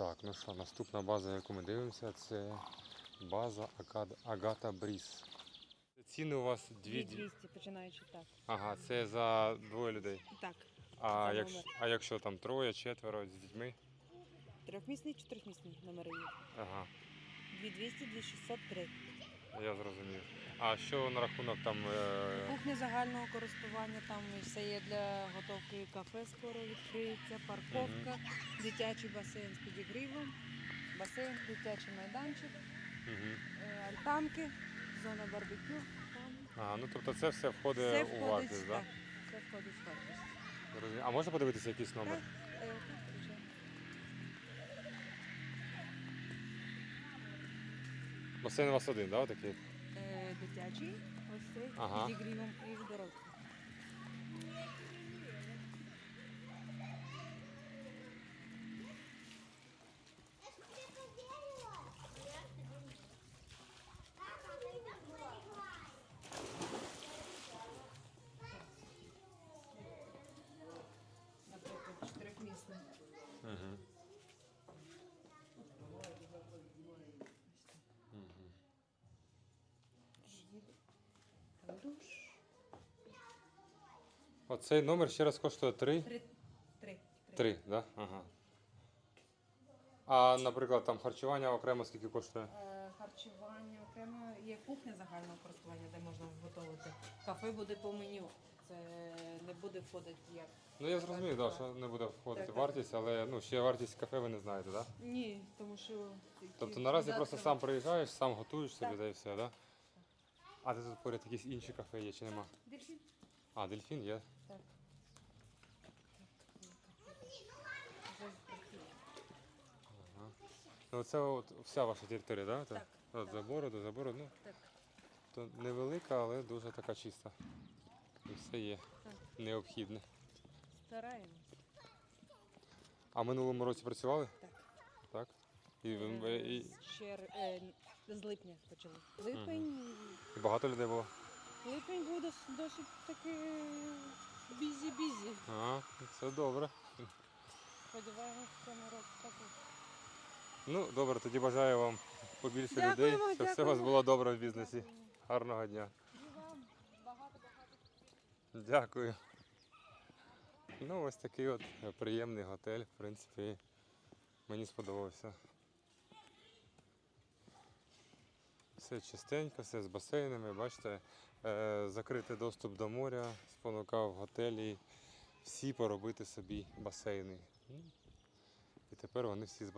Так, ну що, наступна база, яку ми дивимося, це база Агата Бріс. Ціни у вас дві. 200, починаючи так. Ага, це за двоє людей. Так. А як... якщо, а якщо там троє, четверо з дітьми? Трьохмісний, чотирьохмісний номери є. Ага, 2200, 2603. Я зрозумів. А що на рахунок там. Е... Кухня загального користування, там все є для готовки кафе скоро відкриється, парковка, дитячий басейн з підігрівом, басейн, дитячий майданчик, Угу. е, альтанки, зона барбекю. Там. Ага, ну тобто це все входить Все у входить, вартість, так? так? Все входить в вартість. Зрозумів. А можна подивитися якийсь номер? Так, е, Басейн у вас один, так? Да, такий? Е, Дитячий, ось цей, Ага. з і дорослий. Наприклад, чотирьохмісний. Угу. Там душ. Оцей номер ще раз коштує 3? Три. Три. 3, так? Да? Ага. А, наприклад, там харчування окремо скільки коштує? Е, Харчування окремо є кухня загального користування, де можна готувати. Кафе буде по меню. Це не буде входити як. Ну я зрозумів, да, що не буде входити Так, так. вартість, але ну, ще вартість кафе ви не знаєте, так? Да? Ні, тому що. Тобто наразі просто сам приїжджаєш, сам готуєш собі Так. та і все, так? Да? А де тут поряд якісь інші кафе є чи нема? Дельфін. А, дельфін є. Так. Ага. Ну це от вся ваша територія, да? Так, От так. забору до забору. Ну, Так. то невелика, але дуже така чиста. І все є Так. необхідне. Стараємось. А минулому році працювали? Так. Так? І, ви- Е, і, з е, з липня почали. Липень. і багато людей було? Липень був дос- досить таки бізі-бізі. А, це добре. Сподіваємось, в цьому році також. Ну, добре, тоді бажаю вам побільше Дякуємо, людей, щоб все у вас дякуємо. було добре в бізнесі. Гарного дня. І вам багато-багато. Дякую. Ну, ось такий от приємний готель, в принципі, мені сподобався. Все чистенько, все з басейнами, бачите, е, закритий доступ до моря, спонукав готелі всі поробити собі басейни. І тепер вони всі з